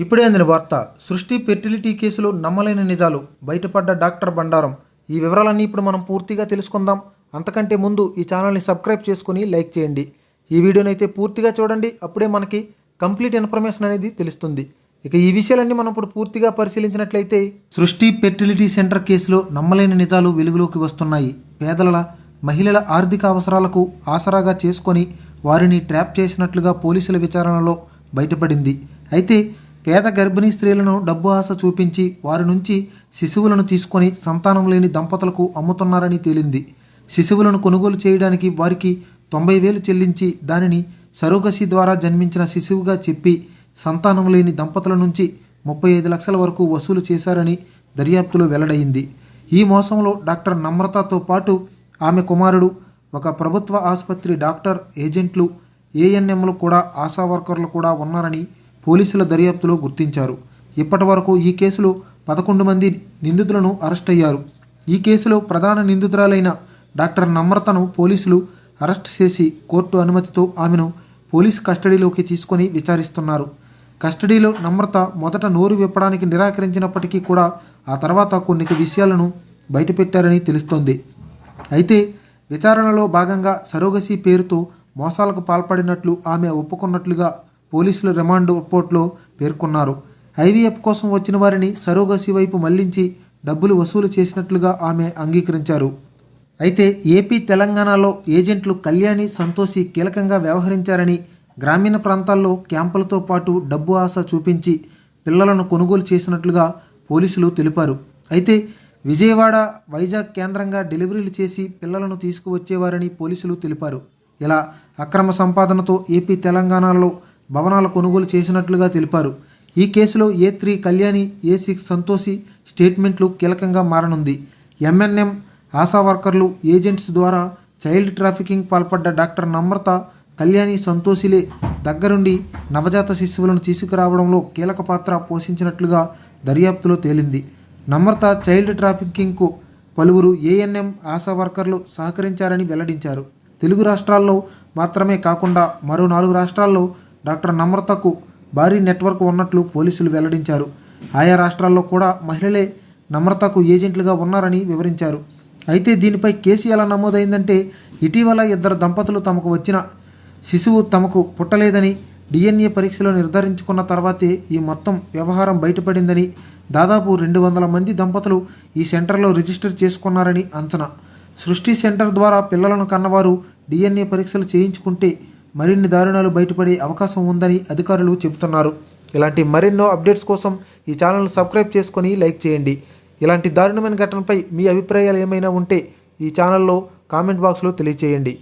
ఇప్పుడే అందిన వార్త సృష్టి ఫెర్టిలిటీ కేసులో నమ్మలేని నిజాలు. బయటపడ్డ డాక్టర్ బండారం. ఈ వివరాలన్నీ ఇప్పుడు మనం పూర్తిగా తెలుసుకుందాం. అంతకంటే ముందు ఈ ఛానల్ని సబ్స్క్రైబ్ చేసుకుని లైక్ చేయండి. ఈ వీడియోని అయితే పూర్తిగా చూడండి. అప్పుడే మనకి కంప్లీట్ ఇన్ఫర్మేషన్ అనేది తెలుస్తుంది. ఇక ఈ విషయాలన్నీ మనం ఇప్పుడు పూర్తిగా పరిశీలించినట్లయితే సృష్టి ఫెర్టిలిటీ సెంటర్ కేసులో నమ్మలేని నిజాలు వెలుగులోకి వస్తున్నాయి. పేదల మహిళల ఆర్థిక అవసరాలకు ఆసరాగా చేసుకొని వారిని ట్రాప్ చేసినట్లుగా పోలీసుల విచారణలో బయటపడింది. అయితే పేద గర్భిణీ స్త్రీలను డబ్బు ఆశ చూపించి వారి నుంచి శిశువులను తీసుకొని సంతానం లేని దంపతులకు అమ్ముతున్నారని తేలింది. శిశువులను కొనుగోలు చేయడానికి వారికి తొంభై వేలు చెల్లించి దానిని సరోగసి ద్వారా జన్మించిన శిశువుగా చెప్పి సంతానం లేని దంపతుల నుంచి ముప్పై ఐదు లక్షల వరకు వసూలు చేశారని దర్యాప్తులో వెల్లడైంది. ఈ మోసంలో డాక్టర్ నమ్రతతో పాటు ఆమె కుమారుడు ఒక ప్రభుత్వ ఆసుపత్రి డాక్టర్ ఏజెంట్లు ఏఎన్ఎంలు కూడా ఆశా వర్కర్లు కూడా ఉన్నారని పోలీసుల దర్యాప్తులో గుర్తించారు. ఇప్పటి వరకు ఈ కేసులో పదకొండు మంది నిందితులను అరెస్ట్ అయ్యారు. ఈ కేసులో ప్రధాన నిందితురాలైన డాక్టర్ నమ్రతను పోలీసులు అరెస్ట్ చేసి కోర్టు అనుమతితో ఆమెను పోలీస్ కస్టడీలోకి తీసుకొని విచారిస్తున్నారు. కస్టడీలో నమ్రత మొదట నోరు విప్పడానికి నిరాకరించినప్పటికీ కూడా ఆ తర్వాత కొన్ని విషయాలను బయటపెట్టారని తెలుస్తోంది. అయితే విచారణలో భాగంగా సరోగసి పేరుతో మోసాలకు పాల్పడినట్లు ఆమె ఒప్పుకున్నట్లుగా పోలీసులు రిమాండ్ రిపోర్ట్లో పేర్కొన్నారు. ఐవీఎఫ్ కోసం వచ్చిన వారిని సరోగసి వైపు మళ్ళించి డబ్బులు వసూలు చేసినట్లుగా ఆమె అంగీకరించారు. అయితే ఏపీ తెలంగాణలో ఏజెంట్లు కళ్యాణి సంతోషి కీలకంగా వ్యవహరించారని గ్రామీణ ప్రాంతాల్లో క్యాంపులతో పాటు డబ్బు ఆశ చూపించి పిల్లలను కొనుగోలు చేసినట్లుగా పోలీసులు తెలిపారు. అయితే విజయవాడ వైజాగ్ కేంద్రంగా డెలివరీలు చేసి పిల్లలను తీసుకువచ్చేవారని పోలీసులు తెలిపారు. ఇలా అక్రమ సంపాదనతో ఏపీ తెలంగాణలో భవనాల కొనుగోలు చేసినట్లుగా తెలిపారు. ఈ కేసులో A three Kalyani A six Santoshi స్టేట్మెంట్లు కీలకంగా మారనుంది. ఎంఎన్ఎం ఆశా వర్కర్లు ఏజెంట్స్ ద్వారా చైల్డ్ ట్రాఫికింగ్ పాల్పడ్డ డాక్టర్ నమ్రత కళ్యాణి సంతోషిలే దగ్గరుండి నవజాత శిశువులను తీసుకురావడంలో కీలక పాత్ర పోషించినట్లుగా దర్యాప్తులో తేలింది. నమ్రత చైల్డ్ ట్రాఫికింగ్కు పలువురు ఏఎన్ఎం ఆశా వర్కర్లు సహకరించారని వెల్లడించారు. తెలుగు రాష్ట్రాల్లో మాత్రమే కాకుండా మరో నాలుగు రాష్ట్రాల్లో డాక్టర్ నమ్రతకు భారీ నెట్వర్క్ ఉన్నట్లు పోలీసులు వెల్లడించారు. ఆయా రాష్ట్రాల్లో కూడా మహిళలే నమ్రతకు ఏజెంట్లుగా ఉన్నారని వివరించారు. అయితే దీనిపై కేసు ఎలా నమోదైందంటే ఇటీవల ఇద్దరు దంపతులు తమకు వచ్చిన శిశువు తమకు పుట్టలేదని డిఎన్ఏ పరీక్షలో నిర్ధారించుకున్న తర్వాతే ఈ మొత్తం వ్యవహారం బయటపడిందని దాదాపు రెండు వందల మంది దంపతులు ఈ సెంటర్లో రిజిస్టర్ చేసుకున్నారని అంచనా. సృష్టి సెంటర్ ద్వారా పిల్లలను కన్నవారు డిఎన్ఏ పరీక్షలు చేయించుకుంటే మరిన్ని దారుణాలు బయటపడే అవకాశం ఉందని అధికారులు చెబుతున్నారు. ఇలాంటి మరెన్నో అప్డేట్స్ కోసం ఈ ఛానల్ను సబ్స్క్రైబ్ చేసుకొని లైక్ చేయండి. ఇలాంటి దారుణమైన ఘటనపై మీ అభిప్రాయాలు ఏమైనా ఉంటే ఈ ఛానల్లో కామెంట్ బాక్స్లో తెలియచేయండి.